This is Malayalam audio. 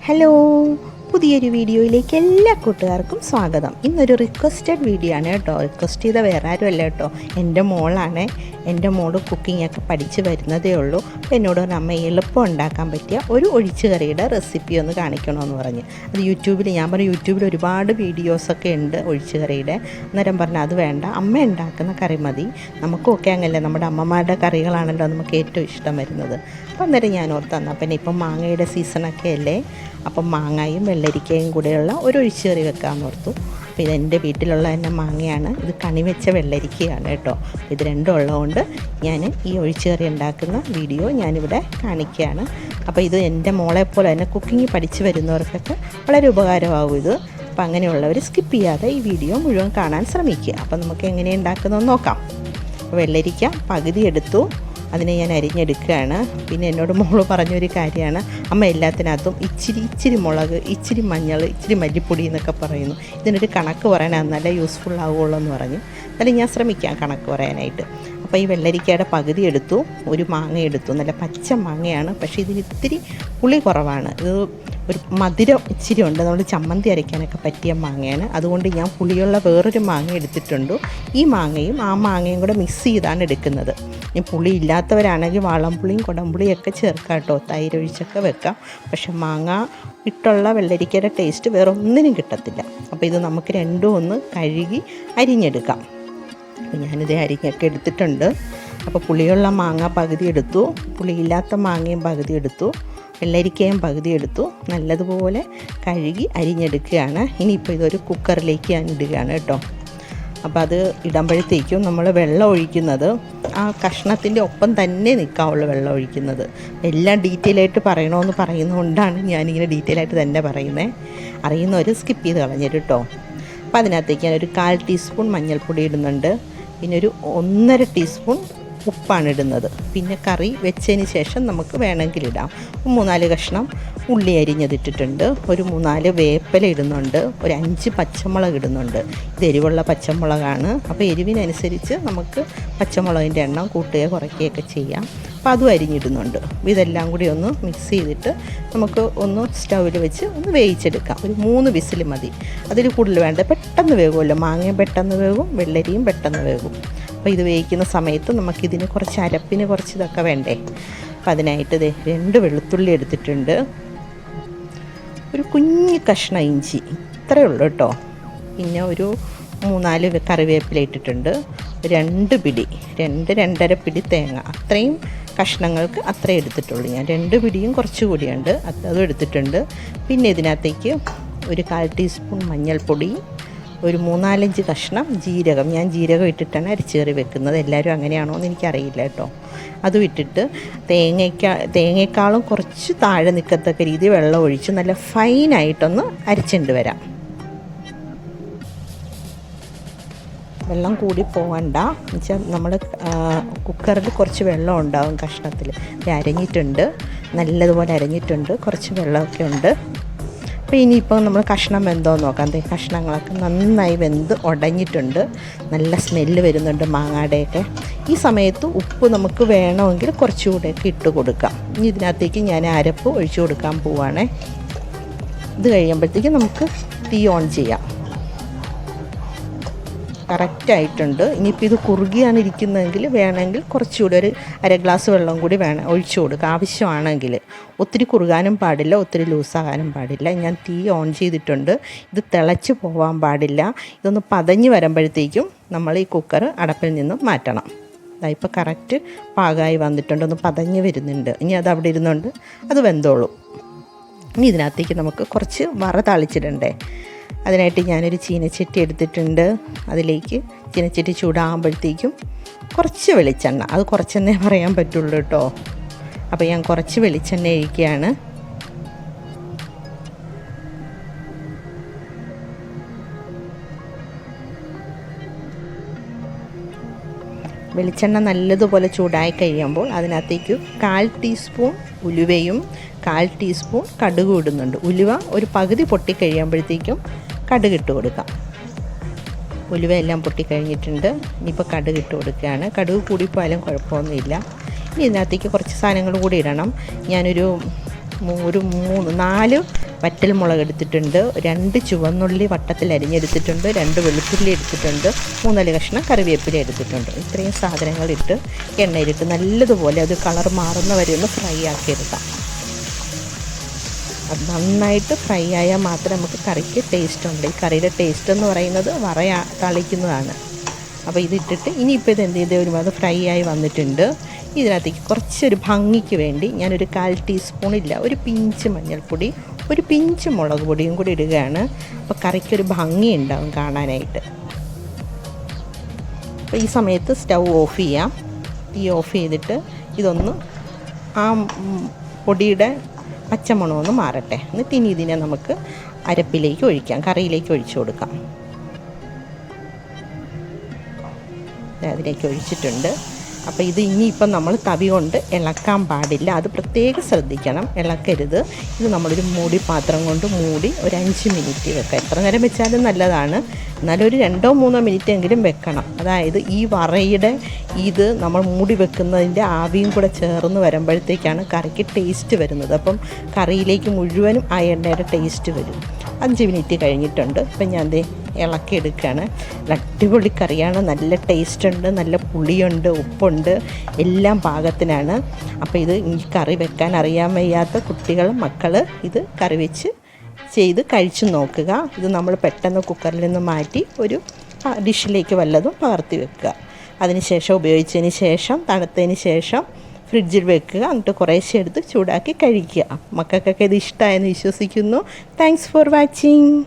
Hello。പുതിയൊരു വീഡിയോയിലേക്ക് എല്ലാ കൂട്ടുകാർക്കും സ്വാഗതം. ഇന്നൊരു റിക്വസ്റ്റഡ് വീഡിയോ ആണ് കേട്ടോ. റിക്വസ്റ്റ് ചെയ്ത വേറെ ആരുമല്ല കേട്ടോ. എന്റെ മോളാണ്. എന്റെ മോൾ കുക്കിംഗ് ഒക്കെ പഠിച്ച് വരുന്നതേ ഉള്ളൂ. എന്നോട് ഒരു അമ്മ എളുപ്പം ഉണ്ടാക്കാൻ പറ്റിയ ഒരു ഒഴിച്ചുകറിയുടെ റെസിപ്പി ഒന്ന് കാണിക്കണമെന്ന് പറഞ്ഞ്. അത് യൂട്യൂബിൽ ഞാൻ പറഞ്ഞു യൂട്യൂബിൽ ഒരുപാട് വീഡിയോസൊക്കെ ഉണ്ട് ഒഴിച്ചുകറിയുടെ. അന്നേരം പറഞ്ഞു അത് വേണ്ട. അമ്മ ഉണ്ടാക്കുന്ന കറി മതി. നമുക്കൊക്കെ അങ്ങല്ലേ നമ്മുടെ അമ്മമാരുടെ കറികളാണല്ലോ നമുക്ക് ഏറ്റവും ഇഷ്ടം വരുന്നത്. അപ്പോൾ അന്നേരം ഞാൻ ഓർത്ത് തന്നാൽ പിന്നെ ഇപ്പം മാങ്ങയുടെ സീസണൊക്കെ അല്ലേ? അപ്പം മാങ്ങയും വെള്ളരിക്കയും കൂടെയുള്ള ഒരു ഒഴിച്ചുകറി വെക്കാൻ ഓർത്തു. അപ്പോൾ ഇത് എന്റെ വീട്ടിലുള്ള തന്നെ മാങ്ങയാണ്. ഇത് കണി വെച്ച വെള്ളരിക്കയാണ് കേട്ടോ. ഇത് രണ്ടും ഉള്ളതുകൊണ്ട് ഞാൻ ഈ ഒഴിച്ചുകറി ഉണ്ടാക്കുന്ന വീഡിയോ ഞാനിവിടെ കാണിക്കുകയാണ്. അപ്പോൾ ഇത് എന്റെ മോളെ പോലെ തന്നെ കുക്കിംഗ് പഠിച്ചു വരുന്നവർക്കൊക്കെ വളരെ ഉപകാരമാകും ഇത്. അപ്പോൾ അങ്ങനെയുള്ളവർ സ്കിപ്പ് ചെയ്യാതെ ഈ വീഡിയോ മുഴുവൻ കാണാൻ ശ്രമിക്കുക. അപ്പോൾ നമുക്ക് എങ്ങനെ ഉണ്ടാക്കുന്നതെന്ന് നോക്കാം. വെള്ളരിക്ക പകുതി എടുത്തു. അതിനെ ഞാൻ അരിഞ്ഞെടുക്കുകയാണ്. പിന്നെ എന്നോട് മോൾ പറഞ്ഞൊരു കാര്യമാണ്. അമ്മ എല്ലാത്തിനകത്തും ഇച്ചിരി ഇച്ചിരി മുളക് ഇച്ചിരി മഞ്ഞൾ ഇച്ചിരി മല്ലിപ്പൊടി എന്നൊക്കെ പറയുന്നു. ഇതിനൊരു കണക്ക് പറയാനാണ് നല്ല യൂസ്ഫുൾ ആവുകയുള്ളൂ എന്ന് പറഞ്ഞു. എന്നാലും ഞാൻ ശ്രമിക്കാം കണക്ക് പറയാനായിട്ട്. അപ്പോൾ ഈ വെള്ളരിക്കയുടെ പകുതി എടുത്തു ഒരു മാങ്ങ എടുത്തു. നല്ല പച്ച മാങ്ങയാണ് പക്ഷേ ഇതിന് ഇത്തിരി പുളി കുറവാണ്. ഇത് ഒരു മധുരം ഇച്ചിരി ഉണ്ട്. നമ്മൾ ചമ്മന്തി അരയ്ക്കാനൊക്കെ പറ്റിയ മാങ്ങയാണ്. അതുകൊണ്ട് ഞാൻ പുളിയുള്ള വേറൊരു മാങ്ങ എടുത്തിട്ടുണ്ട്. ഈ മാങ്ങയും ആ മാങ്ങയും കൂടെ മിക്സ് ചെയ്താണ് എടുക്കുന്നത്. ഇനി പുളി ഇല്ലാത്തവരാണെങ്കിൽ വാളംപുളിയും കുടംപുളിയും ഒക്കെ ചേർക്കാം കേട്ടോ. തൈര് ഒഴിച്ചൊക്കെ വെക്കാം. പക്ഷെ മാങ്ങ ഇട്ടുള്ള വെള്ളരിക്കയുടെ ടേസ്റ്റ് വേറെ ഒന്നിനും കിട്ടത്തില്ല. അപ്പോൾ ഇത് നമുക്ക് രണ്ടും ഒന്ന് കഴുകി അരിഞ്ഞെടുക്കാം. അപ്പോൾ ഞാനിത് അരിഞ്ഞൊക്കെ എടുത്തിട്ടുണ്ട്. അപ്പോൾ പുളിയുള്ള മാങ്ങ പകുതി എടുത്തു. പുളിയില്ലാത്ത മാങ്ങയും പകുതി എടുത്തു. വെള്ളരിക്കയും പകുതി എടുത്തു. നല്ലതുപോലെ കഴുകി അരിഞ്ഞെടുക്കുകയാണ്. ഇനിയിപ്പോൾ ഇതൊരു കുക്കറിലേക്ക് ഞാൻ ഇടുകയാണ് കേട്ടോ. അപ്പോൾ അത് ഇടുമ്പോഴത്തേക്കും നമ്മൾ വെള്ളം ഒഴിക്കുന്നത് ആ കഷ്ണത്തിന്റെ ഒപ്പം തന്നെ നിൽക്കാവുള്ളൂ വെള്ളം ഒഴിക്കുന്നത്. എല്ലാം ഡീറ്റെയിൽ ആയിട്ട് പറയണമെന്ന് പറയുന്നതുകൊണ്ടാണ് ഞാനിങ്ങനെ ഡീറ്റെയിൽ ആയിട്ട് തന്നെ പറയുന്നത് അറിയുന്നവർ സ്കിപ്പ് ചെയ്ത് കളഞ്ഞിട്ട് കേട്ടോ. അപ്പോൾ അതിനകത്തേക്ക് ഞാനൊരു കാൽ ടീസ്പൂൺ മഞ്ഞൾപ്പൊടി ഇടുന്നുണ്ട്. പിന്നെ ഒരു ഒന്നര ടീസ്പൂൺ ഉപ്പാണ് ഇടുന്നത് പിന്നെ കറി വെച്ചതിന് ശേഷം നമുക്ക് വേണമെങ്കിൽ ഇടാം മൂന്നാൽ കഷ്ണം ഉള്ളി അരിഞ്ഞതിട്ടിട്ടുണ്ട്. ഒരു മൂന്നാൽ വേപ്പില ഇടുന്നുണ്ട്. ഒരു അഞ്ച് പച്ചമുളക് ഇടുന്നുണ്ട്. ഇത് എരിവുള്ള പച്ചമുളകാണ്. അപ്പോൾ എരിവിനനുസരിച്ച് നമുക്ക് പച്ചമുളകിന്റെ എണ്ണം കൂട്ടുകയോ കുറയ്ക്കുകയൊക്കെ ചെയ്യാം. അപ്പോൾ അതും അരിഞ്ഞിടുന്നുണ്ട്. ഇതെല്ലാം കൂടി ഒന്ന് മിക്സ് ചെയ്തിട്ട് നമുക്ക് ഒന്ന് സ്റ്റൗവിൽ വെച്ച് ഒന്ന് വേവിച്ചെടുക്കാം. ഒരു മൂന്ന് വിസിൽ മതി. അതിൽ കൂടുതൽ വേണ്ട. പെട്ടെന്ന് വേകുമല്ലോ മാങ്ങയും പെട്ടെന്ന് വേകും വെള്ളരിയും പെട്ടെന്ന് വേകും അപ്പോൾ ഇത് വേവിക്കുന്ന സമയത്ത് നമുക്കിതിന് കുറച്ച് അരപ്പിന് കുറച്ച് ഇതൊക്കെ വേണ്ടേ? അപ്പോൾ അതിനായിട്ട് ഇത് രണ്ട് വെളുത്തുള്ളി എടുത്തിട്ടുണ്ട്. ഒരു കുഞ്ഞ് കഷ്ണ ഇഞ്ചി. ഇത്രയേ ഉള്ളൂ കേട്ടോ. പിന്നെ ഒരു മൂന്നാൽ കറിവേപ്പില ഇട്ടിട്ടുണ്ട്. രണ്ട് പിടി രണ്ട് രണ്ടര പിടി തേങ്ങ. അത്രയും കഷ്ണങ്ങൾക്ക് അത്രയും എടുത്തിട്ടുള്ളൂ. ഞാൻ രണ്ട് പിടിയും കുറച്ച് കൂടിയുണ്ട്. അത് അതും എടുത്തിട്ടുണ്ട്. പിന്നെ ഇതിനകത്തേക്ക് ഒരു കാൽ ടീസ്പൂൺ മഞ്ഞൾപ്പൊടി ഒരു മൂന്നാലഞ്ച് കഷ്ണം ജീരകം. ഞാൻ ജീരകം ഇട്ടിട്ടാണ് അരിച്ചേറി വെക്കുന്നത്. എല്ലാവരും അങ്ങനെയാണോ എന്ന് എനിക്കറിയില്ല കേട്ടോ. അതും ഇട്ടിട്ട് തേങ്ങയ്ക്ക തേങ്ങയെക്കാളും കുറച്ച് താഴെ നിൽക്കത്തക്ക രീതി വെള്ളം ഒഴിച്ച് നല്ല ഫൈനായിട്ടൊന്ന് അരിച്ചുകൊണ്ട് വരാം. വെള്ളം കൂടി പോകണ്ട എന്നുവെച്ചാൽ നമ്മൾ കുക്കറിൽ കുറച്ച് വെള്ളം ഉണ്ടാവും കഷ്ണത്തിൽ അരഞ്ഞിട്ടുണ്ട്. നല്ലതുപോലെ അരഞ്ഞിട്ടുണ്ട്. കുറച്ച് വെള്ളമൊക്കെ ഉണ്ട്. അപ്പോൾ ഇനിയിപ്പോൾ നമ്മൾ കഷ്ണം വെന്തോ നോക്കാം. കഷ്ണങ്ങളൊക്കെ നന്നായി വെന്ത് ഉടഞ്ഞിട്ടുണ്ട് നല്ല സ്മെല്ല് വരുന്നുണ്ട് മാങ്ങാടെയൊക്കെ. ഈ സമയത്ത് ഉപ്പ് നമുക്ക് വേണമെങ്കിൽ കുറച്ചുകൂടെയൊക്കെ ഇട്ട് കൊടുക്കാം. ഇനി ഇതിനകത്തേക്ക് ഞാൻ അരപ്പ് ഒഴിച്ചു കൊടുക്കാൻ പോവുകയാണേ ഇത് കഴിയുമ്പോഴത്തേക്ക് നമുക്ക് തീ ഓൺ ചെയ്യാം. കറക്റ്റായിട്ടുണ്ട്. ഇനിയിപ്പോൾ ഇത് കുറുകിയാണ് ഇരിക്കുന്നതെങ്കിൽ വേണമെങ്കിൽ കുറച്ചുകൂടി ഒരു അര ഗ്ലാസ് വെള്ളം കൂടി വേണം ഒഴിച്ചു കൊടുക്കുക. ആവശ്യമാണെങ്കിൽ. ഒത്തിരി കുറുകാനും പാടില്ല ഒത്തിരി ലൂസാകാനും പാടില്ല. ഞാൻ തീ ഓൺ ചെയ്തിട്ടുണ്ട്. ഇത് തിളച്ച് പോകാൻ പാടില്ല. ഇതൊന്ന് പതഞ്ഞ് വരുമ്പോഴത്തേക്കും നമ്മൾ ഈ കുക്കർ അടപ്പിൽ നിന്നും മാറ്റണം. ഇപ്പോൾ കറക്റ്റ് പാകമായി വന്നിട്ടുണ്ട്. ഒന്ന് പതഞ്ഞ് വരുന്നുണ്ട്. ഇനി അത് അവിടെ ഇരുന്നുണ്ട് അത് വെന്തോളും. ഇനി ഇതിനകത്തേക്ക് നമുക്ക് കുറച്ച് വറ താളിച്ചിടണ്ടേ? അതിനായിട്ട് ഞാനൊരു ചീനച്ചട്ടി എടുത്തിട്ടുണ്ട്. അതിലേക്ക് ചീനച്ചട്ടി ചൂടാകുമ്പോഴത്തേക്കും കുറച്ച് വെളിച്ചെണ്ണ. അത് കുറച്ചെന്നേ പറയാൻ പറ്റുള്ളൂ കേട്ടോ. അപ്പോൾ ഞാൻ കുറച്ച് വെളിച്ചെണ്ണ ഒഴിക്കുകയാണ്. വെളിച്ചെണ്ണ നല്ലതുപോലെ ചൂടായി കഴിയുമ്പോൾ അതിനകത്തേക്ക് കാൽ ടീസ്പൂൺ ഉലുവയും കാൽ ടീസ്പൂൺ കടുക് ഇടുന്നുണ്ട്. ഉലുവ ഒരു പകുതി പൊട്ടി കഴിയുമ്പോഴത്തേക്കും കടുക് ഇട്ട് കൊടുക്കാം ഉലുവ എല്ലാം പൊട്ടി കഴിഞ്ഞിട്ടുണ്ട് ഇനിയിപ്പോൾ കടുക് ഇട്ട് കൊടുക്കുകയാണ് കടുക് കൂടിപ്പോയാലും കുഴപ്പമൊന്നുമില്ല. ഇനി ഇതിനകത്തേക്ക് കുറച്ച് സാധനങ്ങൾ കൂടി ഇടണം. ഞാനൊരു ഒരു മൂന്ന് നാല് വറ്റൽ മുളക് എടുത്തിട്ടുണ്ട്. രണ്ട് ചുവന്നുള്ളി വട്ടത്തിൽ അരിഞ്ഞെടുത്തിട്ടുണ്ട്. രണ്ട് വെളുത്തുള്ളി എടുത്തിട്ടുണ്ട്. മൂന്നാൽ കഷ്ണം കറിവേപ്പില എടുത്തിട്ടുണ്ട്. ഇത്രയും സാധനങ്ങളിട്ട് എണ്ണയിലിട്ട് നല്ലതുപോലെ അത് കളർ മാറുന്ന വരെ ഒന്ന് ഫ്രൈ ആക്കി എടുക്കാം അത് നന്നായിട്ട് ഫ്രൈ ആയാൽ മാത്രമേ നമുക്ക് കറിക്ക് ടേസ്റ്റ് ഉണ്ട്. ഈ കറിയുടെ ടേസ്റ്റ് എന്ന് പറയുന്നത് വറയാ തളിക്കുന്നതാണ്. അപ്പോൾ ഇതിട്ടിട്ട് ഇനിയിപ്പോൾ ഇത് എന്ത് ചെയ്ത് അത് ഫ്രൈ ആയി വന്നിട്ടുണ്ട്. ഇതിനകത്തേക്ക് കുറച്ചൊരു ഭംഗിക്ക് വേണ്ടി ഞാനൊരു കാൽ ടീസ്പൂൺ ഇല്ല ഒരു പിഞ്ച് മഞ്ഞൾപ്പൊടി ഒരു പിഞ്ച് മുളക് പൊടിയും കൂടി ഇടുകയാണ്. അപ്പോൾ കറിക്കൊരു ഭംഗി ഉണ്ടാവും കാണാനായിട്ട്. അപ്പോൾ ഈ സമയത്ത് സ്റ്റൗ ഓഫ് ചെയ്യാം. തീ ഓഫ് ചെയ്തിട്ട് ഇതൊന്ന് ആ പൊടിയുടെ പച്ചമണമൊന്ന് മാറട്ടെ. എന്നിട്ട് ഇനി ഇതിനെ നമുക്ക് അരപ്പിലേക്ക് ഒഴിക്കാം. കറിയിലേക്ക് ഒഴിച്ചു കൊടുക്കാം. അതിലേക്ക് ഒഴിച്ചിട്ടുണ്ട്. അപ്പോൾ ഇത് ഇനിയിപ്പം നമ്മൾ തവി കൊണ്ട് ഇളക്കാൻ പാടില്ല. അത് പ്രത്യേകം ശ്രദ്ധിക്കണം. ഇളക്കരുത്. ഇത് നമ്മളൊരു മൂടി പാത്രം കൊണ്ട് മൂടി ഒരു അഞ്ച് മിനിറ്റ് വെക്കാം. എത്ര നേരം വെച്ചാലും നല്ലതാണ്. എന്നാലും ഒരു രണ്ടോ മൂന്നോ മിനിറ്റ് എങ്കിലും വെക്കണം. അതായത് ഈ വറയുടെ ഇത് നമ്മൾ മൂടി വെക്കുന്നതിന്റെ ആവിയും കൂടെ ചേർന്ന് വരുമ്പോഴത്തേക്കാണ് കറിക്ക് ടേസ്റ്റ് വരുന്നത്. അപ്പം കറിയിലേക്ക് മുഴുവനും ആ എണ്ണയുടെ ടേസ്റ്റ് വരും. അഞ്ച് മിനിറ്റ് കഴിഞ്ഞിട്ടുണ്ട്. ഇപ്പം ഞാൻ ദേ ഇളക്കി എടുക്കുകയാണ്. അടിപൊളി കറിയാണ്. നല്ല ടേസ്റ്റ് ഉണ്ട്. നല്ല പുളിയുണ്ട് ഉപ്പുണ്ട്. എല്ലാം പാകത്തിനാണ്. അപ്പോൾ ഇത് ഈ കറി വെക്കാൻ അറിയാൻ വയ്യാത്ത കുട്ടികൾ മക്കൾ ഇത് കറി വെച്ച് ചെയ്ത് കഴിച്ചു നോക്കുക. ഇത് നമ്മൾ പെട്ടെന്ന് കുക്കറിൽ നിന്ന് മാറ്റി ഒരു ഡിഷിലേക്ക് വല്ലതും പകർത്തി വെക്കുക. അതിനുശേഷം ഉപയോഗിച്ചതിന് ശേഷം തണുത്തതിന് ശേഷം ഫ്രിഡ്ജിൽ വെക്കുക. എന്നിട്ട് കുറേശ്ശെ എടുത്ത് ചൂടാക്കി കഴിക്കുക. മക്കൾക്കൊക്കെ ഇത് ഇഷ്ടമായെന്ന് വിശ്വസിക്കുന്നു. Thanks for watching